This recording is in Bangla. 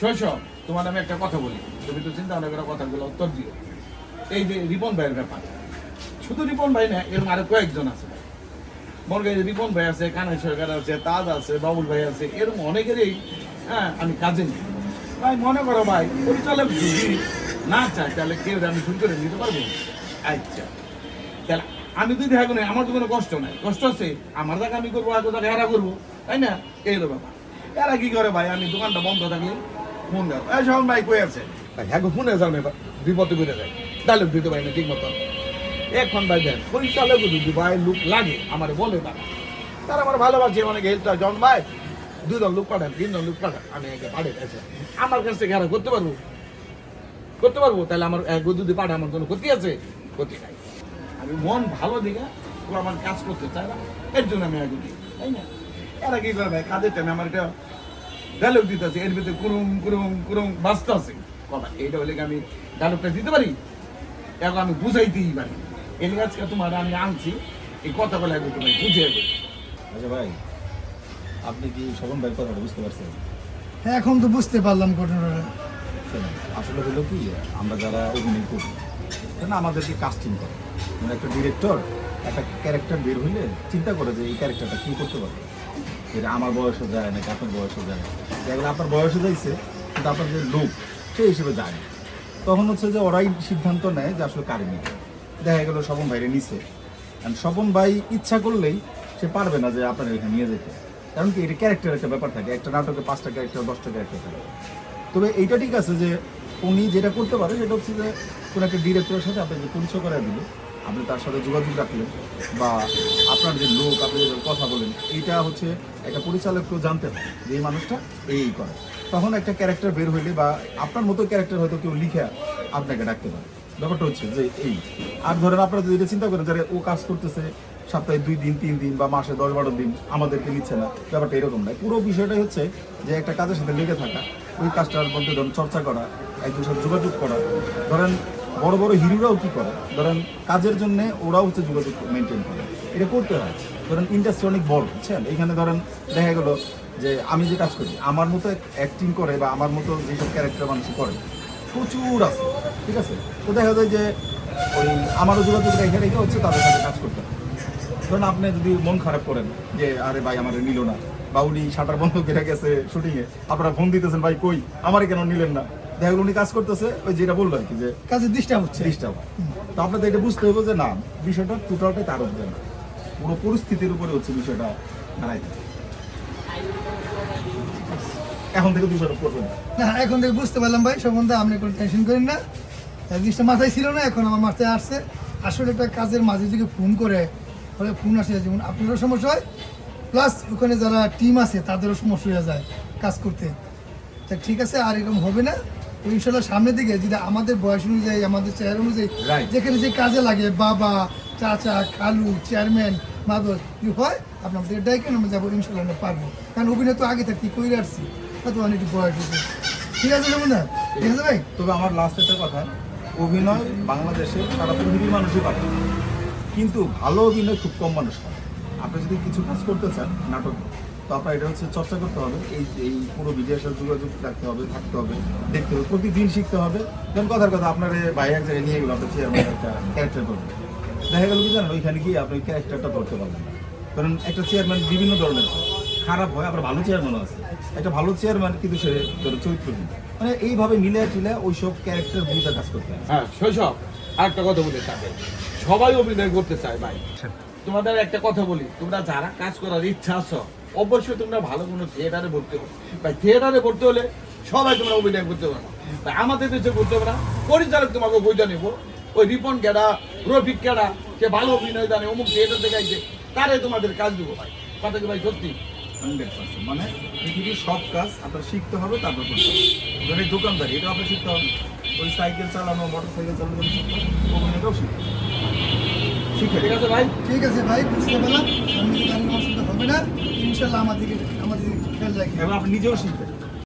শৈশব তোমার আমি একটা কথা বলি। তুমি তো চিন্তা ভাবনা করে, কথাগুলো উত্তর দিও। এই যে রিপন ভাইয়ের ব্যাপার। শুধু রিপন ভাই না এরকম আরও কয়েকজন আছে। মনে রিপন ভাই আছে, কানাই সরকার আছে, তাজ আছে, বাবুল ভাই আছে এরকম অনেকেরই হ্যাঁ আমি কাজে নিই ভাই, মনে করো ভাই, পরিচালক যদি না চায়, তাহলে কেউ আমি শুরু করে নিতে পারব? আচ্ছা। তাহলে আমি যদি দেখা না আমার তো কোনো কষ্ট নাই। কষ্ট আছে, আমার জায়গা আমি করব, আর জায়গা এরা করব। তাই না? এই ব্যাপার। এরা কি করে ভাই? আমি দোকানটা বন্ধ থাকলে ভাই কই আছে? হ্যাঁ যায়। পারি না, ঠিক মতো। পরিচালক ভাই লাগে, আমার বলে তারা। তারা আমার ভালোবাসে ভাই, দুই দল লোক পাঠান, তিন দল লোক পাঠান, আমি আমার করতে পারব? করতে পারব? তাহলে আমার এক যদি পাঠা আমার কোনো ক্ষতি আছে? ক্ষতি নাই। আমি মন ভালো দিকে আমার কাজ করতে চায় না। এর জন্য আমি আগে তাই না? এরা কি করে ভাই, কাজের টাইমে আমার একটা ডায়লগ দিতে আছে এর ভিতরে কুরুম কুরুম কুরুম বাঁচতে আছে। কথা এইটা হলে কি আমি ডায়লগটা দিতে পারি? এখন আমি বুঝাইতেই পারি। এর আজকে তোমার আমি আনছি এই কথাগুলো একটু তুমি বুঝে দেবে আচ্ছা ভাই আপনি কি শোভন ভাই কথাটা বুঝতে পারছেন? হ্যাঁ এখন তো বুঝতে পারলাম ঘটনাটা। আসলে হলো কি আমরা যারা অভিনয় করি না আমাদেরকে কাস্টিং করে। মানে একটা ডিরেক্টর একটা ক্যারেক্টার বের হইলে চিন্তা করে যে এই ক্যারেক্টারটা কি করতে পারবে যেটা আমার বয়সও যায় নাকি আপনার বয়সও যায় যেগুলো আপনার বয়সে যাইছে, কিন্তু আপনার যে লোক, সেই হিসেবে যায় তখন হচ্ছে যে ওরাই সিদ্ধান্ত নেয় যে আসলে কারে নিতে দেখা গেলো স্বপন ভাইরে নিছে। আর স্বপন ভাই ইচ্ছা করলেই সে পারবে না যে আপনার এখানে নিয়ে যেতে। কারণ কি, এটা ক্যারেক্টার একটা ব্যাপার থাকে। একটা নাটকে পাঁচটা ক্যারেক্টার দশটা ক্যারেক্টার থাকে। তবে এইটা ঠিক আছে যে উনি যেটা করতে পারে সেটা হচ্ছে যে কোনো একটা ডিরেক্টরের সাথে আপনাকে পরিচয় করে দিল আপনি তার সাথে যোগাযোগ রাখলেন বা আপনার যে লোক, আপনি কথা বলেন এইটা হচ্ছে একটা পরিচালককেও জানতে হয় যে এই মানুষটা এই করে। তখন একটা ক্যারেক্টার বের হইলে বা আপনার মতো ক্যারেক্টার হয়তো কেউ লিখে আপনাকে ডাকতে পারে। ব্যাপারটা হচ্ছে যে এই। আর ধরেন আপনারা যদি এটা চিন্তা করেন যে ও কাজ করতেছে সপ্তাহে দুই দিন, তিন দিন বা মাসে দশ বারো দিন আমাদেরকে নিচ্ছে না, ব্যাপারটা এরকম নয় পুরো বিষয়টাই হচ্ছে যে একটা কাজের সাথে লেগে থাকা, ওই কাজটার মধ্যে ধরুন চর্চা করা একজনের সাথে যোগাযোগ করা। ধরেন বড় বড় হিরোরাও কি করে? ধরেন কাজের জন্যে ওরাও হচ্ছে যোগাযোগ মেনটেন করে। এটা করতে হয়। ধরেন ইন্ডাস্ট্রি অনেক বড় বুঝছেন? এখানে ধরেন দেখা গেলো যে আমি যে কাজ করি আমার মতো অ্যাক্টিং করে বা আমার মতো যেসব ক্যারেক্টার মানুষ করে প্রচুর আছে ঠিক আছে? তো দেখা যায় যে ওই আমারও যোগাযোগ রেখে রেখে হচ্ছে তাদের সাথে কাজ করতে ধরুন আপনি যদি মন খারাপ করেন যে আরে ভাই আমার নিল না। বা উনি শাটার বন্ধ করে গেছে শুটিংয়ে আপনারা ফোন দিতেছেন ভাই কই? আমারে কেন নিলেন না? দেখা গেলো উনি কাজ করতেছে ওই যেটা বলল আর কি যে কাজে ডিস্টার্ব হচ্ছে। ডিস্টার্ব তো আপনাদের এটা বুঝতে হবে যে না বিষয়টা টোটালটাই তার উপরে না। পুরো পরিস্থিতির উপরে হচ্ছে বিষয়টা দাঁড়াই। এখন থেকে বিষয়টা করবেন। না এখন থেকে বুঝতে পারলাম ভাই সম্বন্ধে আপনি কোনো টেনশন করেন না। জিনিসটা মাথায় ছিল না এখন আমার মাথায় আসছে। আসলে একটা কাজের মাঝে থেকে ফোন করে ফলে ফোন আসে যেমন আপনারও সমস্যা হয় প্লাস ওখানে যারা টিম আছে তাদেরও সমস্যা হয়ে যায় কাজ করতে। তা ঠিক আছে আর এরকম হবে না। ইনশাল্লাহ সামনের দিকে যদি আমাদের বয়স অনুযায়ী আমাদের চেহারা অনুযায়ী যেখানে যে কাজে লাগে বাবা চাচা খালু চেয়ারম্যান মাদর কি হয়? আপনি আমাদের ডাইকেন আমরা যাব, ইনশাল্লাহ আমরা পারব। কারণ অভিনয় তো আগে থাকতে করে আসছি। হয়তো অনেক বয়স ঠিক আছে যেমন না ঠিক আছে ভাই? তবে আমার লাস্ট একটা কথা, অভিনয় বাংলাদেশের সারা পৃথিবীর মানুষই পারে। কিন্তু ভালো অভিনয় খুব কম মানুষ করে আপনি যদি কিছু কাজ করতে চান, নাটক, তো আপনার এটা হচ্ছে চর্চা করতে হবে। এই এই পুরো ভিডিওর সাথে যোগাযোগ রাখতে হবে, থাকতে হবে, দেখতে হবে, প্রতিদিন শিখতে হবে। যেমন কথার কথা, আপনার ভাই এক জায়গায় নিয়ে গেলো, আপনার চেয়ারম্যান একটা ক্যারেক্টার করবে। দেখা গেল কি জানেন ওইখানে গিয়ে আপনি ক্যারেক্টারটা ধরতে পারবেন না। কারণ একটা চেয়ারম্যান বিভিন্ন ধরনের খারাপ হয় আবার ভালো চেয়ারম্যানও আছে। একটা ভালো চেয়ারম্যান কিন্তু সে ধরো চরিত্রহীন। মানে এইভাবে মিলে টিলে ওইসব ক্যারেক্টার ভূমিকা কাজ করতে হয়। হ্যাঁ শৈশব আর একটা কথা বলে থাকে সবাই অভিনয় করতে চায় ভাই। তোমাদের একটা কথা বলি তোমরা যারা কাজ করার ইচ্ছা আছো অবশ্যই তোমরা ভালো কোনো থিয়েটারে ভর্তি হবে ভাই থিয়েটারে ভর্তি হলে সবাই তোমরা অভিনয় করতে পারো। তাই আমাদের দেশে করতে পারো না। পরিচালক তোমাকে বইটা নেব। ওই রিপন কেডা রফিক কেডা সে ভালো অভিনয় জানে অমুক থিয়েটার থেকে আইছে তারে তোমাদের কাজ দেবো ভাই। কথা কি ভাই সত্যি। Hundred percent. মানে পৃথিবীর সব কাজ আপনার শিখতে হবে তারপর করতে হবে। ধরেন দোকানদারি এটা আপনার শিখতে হবে। ওই সাইকেল চালানো মোটর সাইকেল চালানো শিখতে হবে। অভিনয়টাও শিখতে হবে। ঠিক আছে ভাই। ঠিক আছে ভাই বুঝতে পারলাম। দিকে আর অসুবিধা হবে না। ইনশাল্লাহ আমাদেরকে আমাদের খেয়াল রাখি আপনি নিজেও শিখবেন।